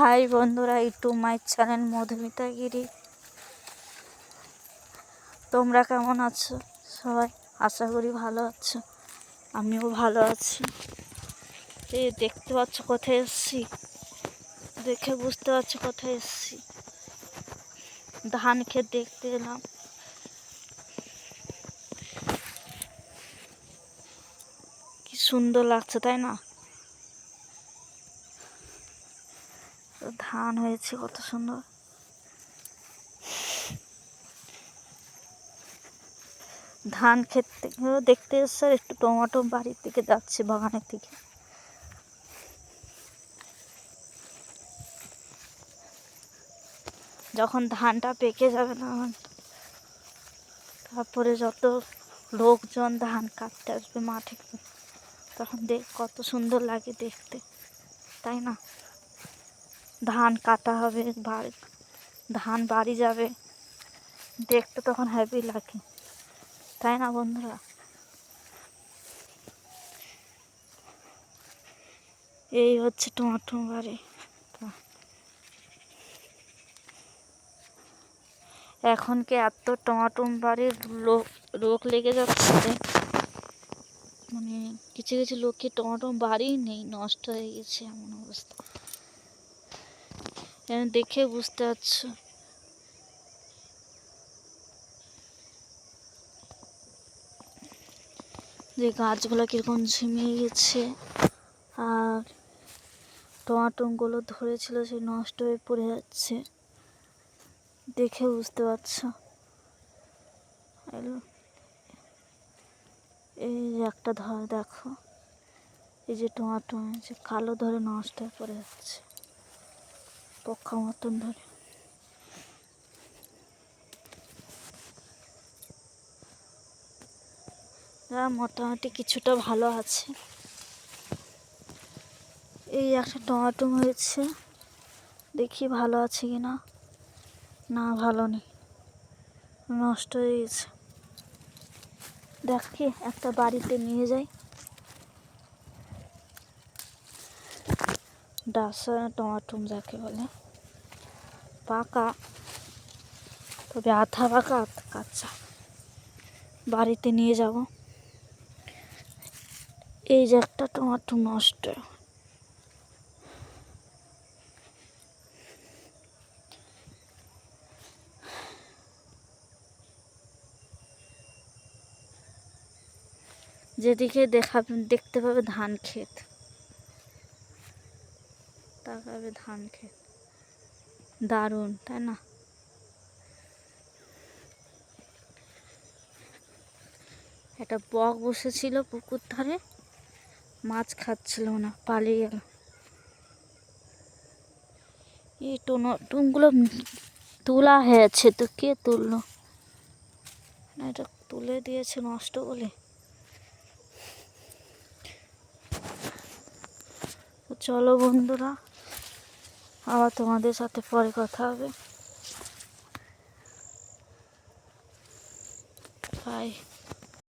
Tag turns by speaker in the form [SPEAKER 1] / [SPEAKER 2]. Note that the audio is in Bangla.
[SPEAKER 1] হাই বন্ধুরা ইটু মাই চ্যানেল মধুমিতা গিরি। তোমরা কেমন আছো? সবাই আশা করি ভালো আছো, আমিও ভালো আছি। এই দেখতে পাচ্ছ কোথায় এসছি? দেখে বুঝতে পারছ কোথায় এসছি। ধান ক্ষেত দেখতে এলাম। কি সুন্দর লাগছে, তাই না? ধান হয়েছে, কত সুন্দর। ধান ক্ষেত থেকেও দেখতে আর একটু টমেটো বাড়ির থেকে যাচ্ছে বাগানের থেকে যখন ধানটা পেকে যাবে না, তারপরে যত লোকজন ধান কাটতে আসবে মাঠে, তখন দেখ কত সুন্দর লাগে দেখতে, তাই না? ধান কাটা হবে, বাড়ি, ধান বাড়ি যাবে। দেখতে তখন হ্যাপি লাগে। তাই না বন্ধুরা? এই হচ্ছে টমাটো বাড়ি। এখন কি এত টমাটো বাড়ির লোক রোগ লেগে যাচ্ছে? মানে কিছু কিছু লোককে টমাটো বাড়ি নেই, নষ্ট হয়ে গেছে এমন অবস্থা। দেখে বুঝতে পারছ। যে গাছগুলো কীরকম ঝিমিয়ে গেছে, আর টমাটোগুলো ধরেছিল সে নষ্ট হয়ে পড়ে যাচ্ছে। দেখে বুঝতে পারছ। এই যে একটা ধর দেখো, এই যে টমাটো কালো ধরে নষ্ট হয়ে পড়ে যাচ্ছে। পক্ষা মতন ধরে। মোটামুটি কিছুটা ভালো আছে। এই একটা টমাটো হয়েছে। দেখি ভালো আছে কি না। না, ভালো নেই। নষ্ট হয়ে গেছে। দেখি একটা বাড়িতে নিয়ে যাই। ডাসা, টমাটুম যাকে বলে। পাকা, তবে আধা পাকা, কাঁচা। বাড়িতে নিয়ে যাব। এই যে একটা টমাটো নষ্ট। যেদিকে দেখা দেখতে পাবে ধান ক্ষেত। তাকাবে ধান ক্ষেত। দারুণ, তাই না? একটা বক বসেছিল পুকুর ধারে, মাছ খাচ্ছিল না, পালিয়ে গেল। এই টুনগুলো তোলা হয়েছে তো কে তুললো? এটা তুলে দিয়েছে নষ্ট বলে। চলো বন্ধুরা আবার তোমাদের সাথে পরে কথা হবে। বাই